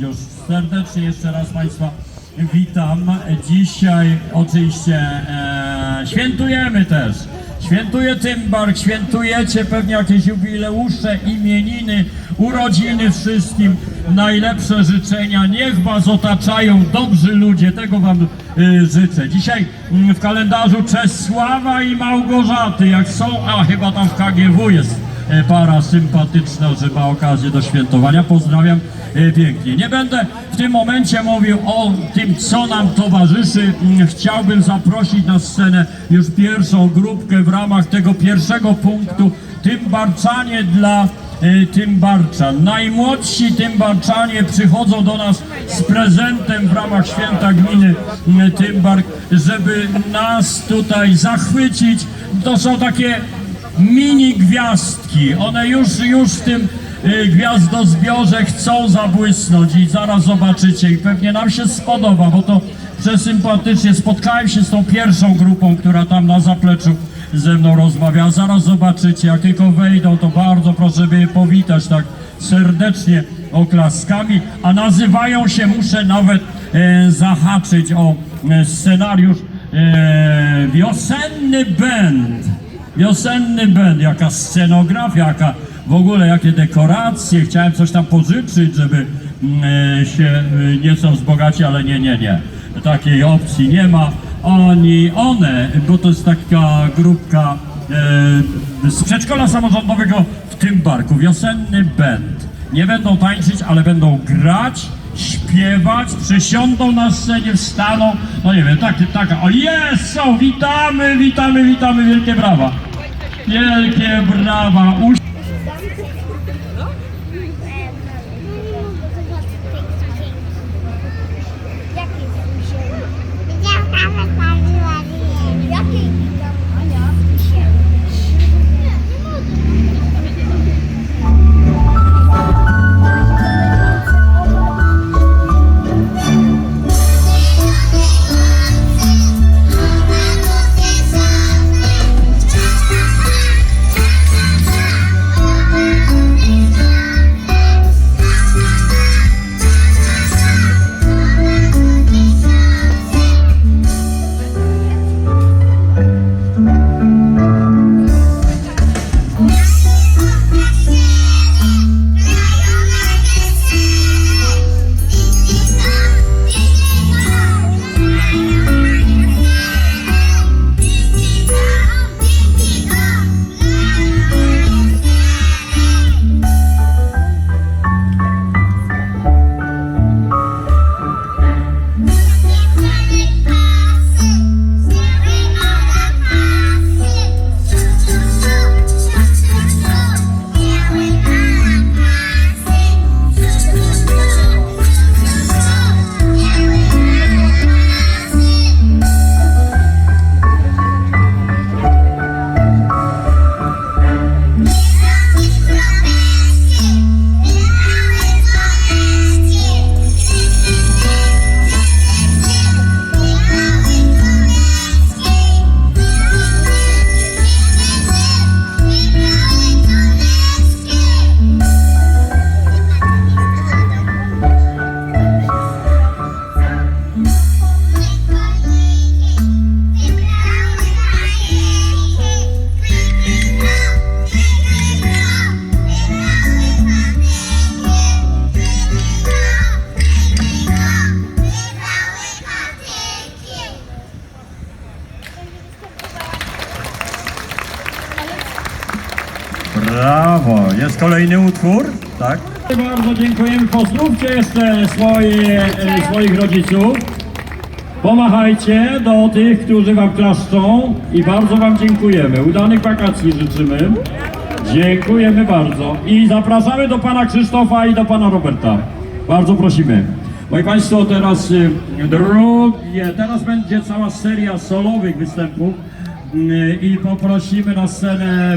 Już serdecznie jeszcze raz Państwa witam. Dzisiaj oczywiście e, świętujemy też. Świętuje Tymbark, świętujecie pewnie jakieś jubileusze, imieniny, urodziny wszystkim. Najlepsze życzenia. Niech Was otaczają dobrzy ludzie. Tego Wam y, życzę. Dzisiaj mm, w kalendarzu Czesława i Małgorzaty. Jak są, a chyba tam w KGW jest para sympatyczna, że ma okazję do świętowania. Pozdrawiam e, pięknie. Nie będę w tym momencie mówił o tym, co nam towarzyszy. Mm, Chciałbym zaprosić na scenę już pierwszą grupkę w ramach tego pierwszego punktu. Tymbarczanie dla e, Tymbarcza. Najmłodsi Tymbarczanie przychodzą do nas z prezentem w ramach święta gminy mm, Tymbark, żeby nas tutaj zachwycić. To są takie mini gwiazdki. One już, już w tym y, gwiazdozbiorze chcą zabłysnąć i zaraz zobaczycie i pewnie nam się spodoba, bo to przesympatycznie. Spotkałem się z tą pierwszą grupą, która tam na zapleczu ze mną rozmawia. Zaraz zobaczycie, jak tylko wejdą, to bardzo proszę, by je powitać tak serdecznie oklaskami, a nazywają się, muszę nawet e, zahaczyć o e, scenariusz e, Wiosenny Band. Wiosenny band, jaka scenografia, jaka w ogóle jakie dekoracje. Chciałem coś tam pożyczyć, żeby mm, e, się e, nieco wzbogacić, ale nie, nie, nie. Takiej opcji nie ma. Oni, one, bo to jest taka grupka e, z przedszkola samorządowego w tym barku. Wiosenny band. Nie będą tańczyć, ale będą grać, śpiewać, przysiądą na scenie, wstaną. No nie wiem, takie, taka. O jest, są, witamy, witamy, witamy, wielkie brawa. Wielkie brawa. Uś- Brawo. Jest kolejny utwór, tak? Bardzo dziękujemy. Pozdrówcie jeszcze swoje, e, swoich rodziców. Pomachajcie do tych, którzy Wam klaszczą i bardzo Wam dziękujemy. Udanych wakacji życzymy. Dziękujemy bardzo. I zapraszamy do Pana Krzysztofa i do Pana Roberta. Bardzo prosimy. Moi Państwo, teraz y, drugie, teraz będzie cała seria solowych występów y, i poprosimy na scenę